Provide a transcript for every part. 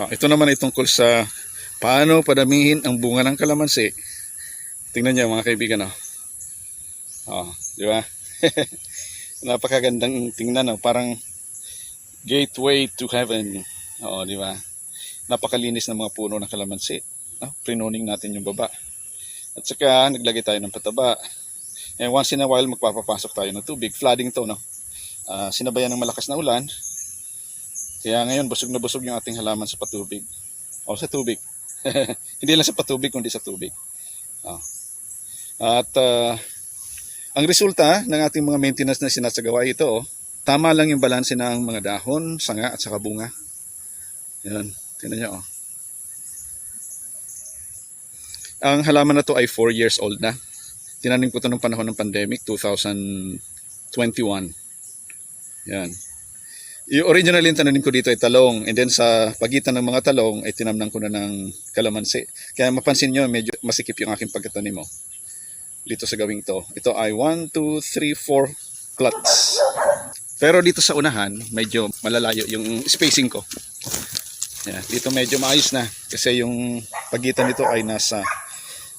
Oh, ito naman ay tungkol sa paano padamihin ang bunga ng kalamansi. Tingnan niyo mga kaibigan. Oh. Oh, di ba? Napakagandang tingnan. Oh. Parang gateway to heaven. Oo, di ba? Napakalinis ng mga puno ng kalamansi. Oh, prinoning natin yung baba. At saka naglagay tayo ng pataba. And once in a while magpapapasok tayo ng tubig. Flooding to, no? Ah, sinabayan ng malakas na ulan. Kaya ngayon busog na busog yung ating halaman sa patubig. O sa tubig. Hindi lang sa patubig kundi sa tubig. Oh. At ah, ang resulta ng ating mga maintenance na sinasagawa ito, oh, tama lang yung balanse ng mga dahon, sanga at saka bunga. Yan, tingnan niyo oh. Ang halaman na to ay 4 years old na. Tinanim ko to nung panahon ng pandemic, 2021. Yan. Yung original yung tananim ko dito ay talong and then sa pagitan ng mga talong ay tinamnan ko na ng kalamansi. Kaya mapansin nyo medyo masikip yung aking pagkatanim mo dito sa gawing to. Ito ay 1, 2, 3, 4 plots. Pero dito sa unahan, medyo malalayo yung spacing ko. Yan. Dito medyo maayos na kasi yung pagitan nito ay nasa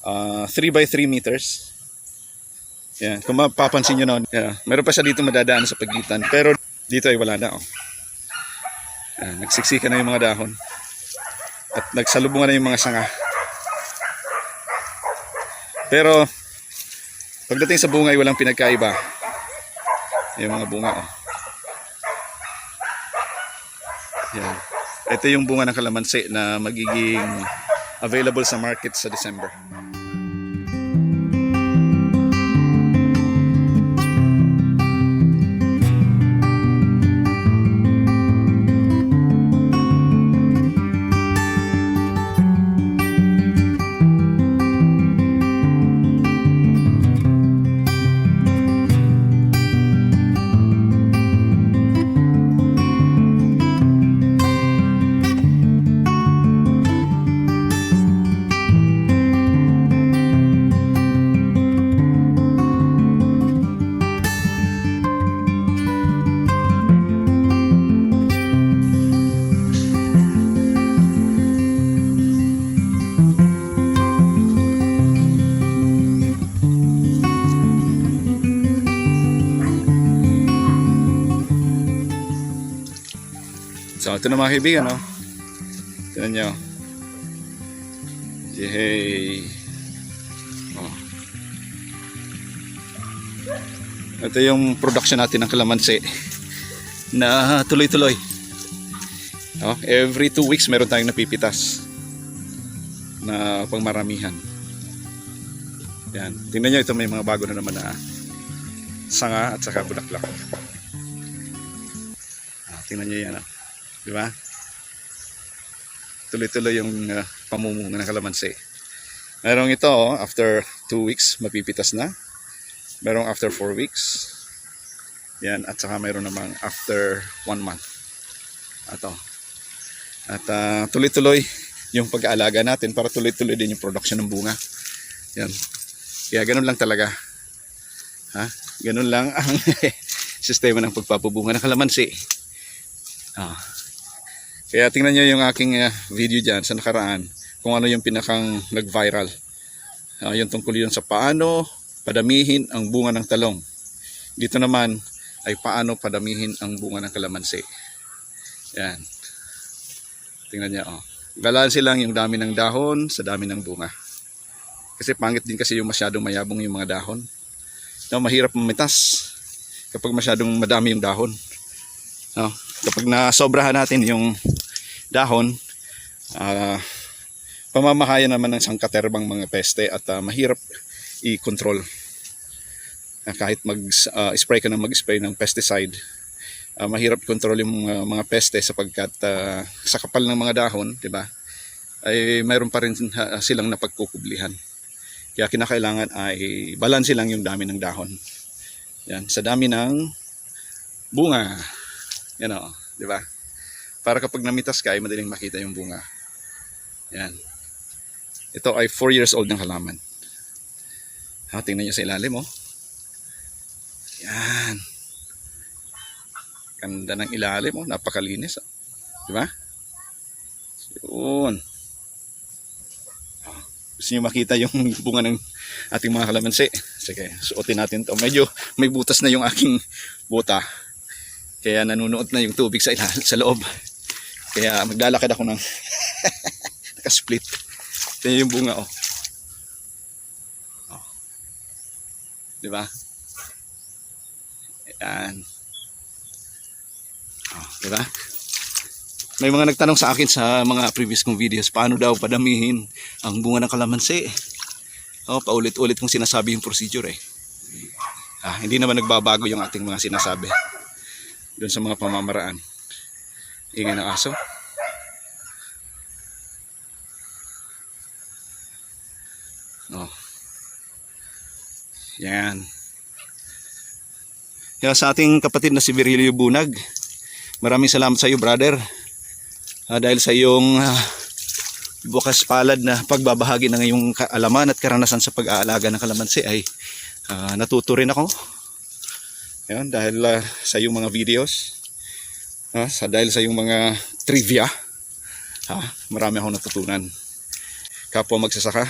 ah, 3 by 3 meters. Yan. Kung mapapansin nyo na, yeah, meron pa siya dito madadaan sa pagitan. Pero dito ay wala na. Oh. Yan. Nagsiksika na yung mga dahon. At nagsalubungan na yung mga sanga. Pero pagdating sa bunga ay walang pinagkaiba. Yung mga bunga. Oh. Yan. Ito yung bunga ng kalamansi na magiging available sa market sa December. Ito na mga kaibigan, no? Tignan nyo. Yay! Oh. Ito yung production natin ng kalamansi na tuloy-tuloy. Oh, every two weeks meron tayong napipitas na pangmaramihan. Yan. Tingnan nyo ito may mga bago na naman na sanga at saka bulaklak. Ah, tingnan nyo yan. ah. Di ba? Tuloy-tuloy yung uh, pamumunga ng kalamansi. Merong ito, oh, after 2 weeks, mapipitas na. Merong after 4 weeks. Yan, at saka mayroon namang after 1 month. Ato. At ah, tuloy-tuloy yung pag-aalaga natin para tuloy-tuloy din yung production ng bunga. Yan. Kaya ganun lang talaga. Ha? Ganun lang ang sistema ng pagpapabunga ng kalamansi. Ah. Kaya tingnan nyo yung aking uh, video dyan sa nakaraan kung ano yung pinakang nag-viral. Uh, yung tungkol yun sa paano padamihin ang bunga ng talong. Dito naman ay paano padamihin ang bunga ng kalamansi. Yan. Tingnan nyo. Oh. Balanse lang yung dami ng dahon sa dami ng bunga. Kasi pangit din kasi yung masyadong mayabong yung mga dahon. No, mahirap mamitas kapag masyadong madami yung dahon. No, kapag nasobrahan natin yung dahon, ah, pamamahayan naman ng sangkaterbang mga peste at ah, mahirap i-control. Ah, kahit mag-spray ka ng mag-spray ng pesticide, ah, mahirap i-control yung ah, mga peste sapagkat ah, sa kapal ng mga dahon, di ba? ay mayroon pa rin ah, silang napagkukublihan. Kaya kinakailangan ay balanse lang yung dami ng dahon. Yan, sa dami ng bunga. Yan o, di ba? Para kapag namitas ka ay madaling makita yung bunga. Yan. Ito ay 4 years old ng halaman. Ha, tingnan nyo sa ilalim oh. Yan. Ganda ng ilalim oh, napakalinis oh. Di ba? Yun. Gusto niyo makita yung bunga ng ating mga kalamansi? Sige, suotin natin to. Medyo may butas na yung aking buta. Kaya nanunuot na yung tubig sa, ilal- sa loob. Kaya maglalakad ako ng nakasplit. Ito yung bunga, oh. oh. Di ba? Ayan. Oh, di ba? May mga nagtanong sa akin sa mga previous kong videos, paano daw padamihin ang bunga ng kalamansi? Oh, paulit-ulit kong sinasabi yung procedure eh. Ah, hindi naman nagbabago yung ating mga sinasabi doon sa mga pamamaraan. Ingay ng aso. Oh. Yan. Kaya sa ating kapatid na si Virgilio Bunag, maraming salamat sa iyo, brother. Ah, dahil sa iyong ah, bukas palad na pagbabahagi ng iyong kaalaman at karanasan sa pag-aalaga ng kalamansi ay ah, natuto rin ako. Yan, dahil ah, sa iyong mga videos, ah, sa dahil sa iyong mga trivia, ah, marami akong natutunan. Kapwa magsasaka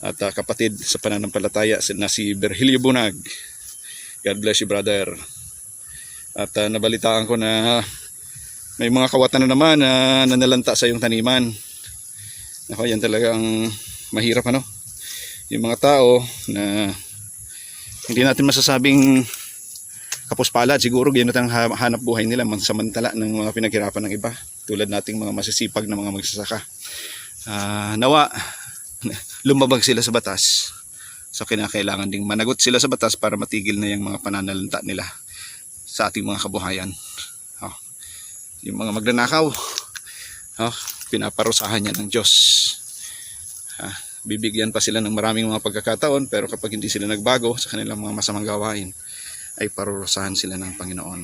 at ah, kapatid sa pananampalataya na si Virgilio Bunag. God bless you, brother. At ah, nabalitaan ko na may mga kawatan na naman na nanalanta sa iyong taniman. Ako, yan talagang mahirap ano. Yung mga tao na hindi natin masasabing kapuspalad. Siguro ganyan ang ha- hanap buhay nila samantala ng mga pinaghirapan ng iba. Tulad nating mga masisipag na mga magsasaka. Ah, nawa, lumabag sila sa batas. So kinakailangan ding managot sila sa batas para matigil na yung mga pananalanta nila sa ating mga kabuhayan. Oh. Yung mga magnanakaw, oh, pinaparusahan yan ng Diyos. Ah, bibigyan pa sila ng maraming mga pagkakataon pero kapag hindi sila nagbago sa kanilang mga masamang gawain, ay parurusahan sila ng Panginoon.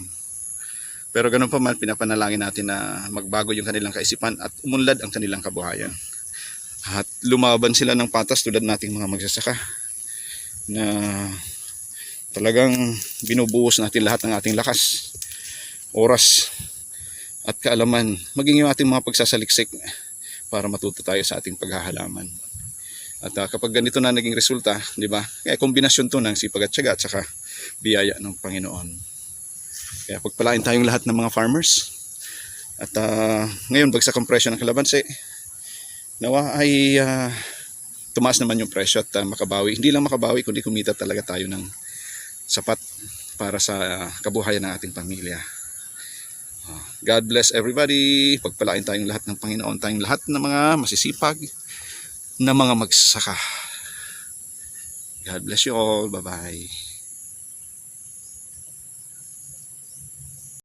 Pero ganun pa man, pinapanalangin natin na magbago yung kanilang kaisipan at umunlad ang kanilang kabuhayan. At lumaban sila ng patas tulad nating mga magsasaka na talagang binubuhos natin lahat ng ating lakas, oras, at kaalaman, maging yung ating mga pagsasaliksik para matuto tayo sa ating paghahalaman. At ah, kapag ganito na naging resulta, di ba? Kaya kombinasyon to ng sipag at syaga at saka biyaya ng Panginoon. Kaya pagpalain tayong lahat ng mga farmers. At ah, ngayon, bagsak ang presyo ng kalabansi. Nawa ay ah, tumaas naman yung presyo at ah, makabawi. Hindi lang makabawi, kundi kumita talaga tayo ng sapat para sa ah, kabuhayan ng ating pamilya. God bless everybody. Pagpalain tayong lahat ng Panginoon, tayong lahat ng mga masisipag na mga magsasaka. God bless you all. Bye-bye.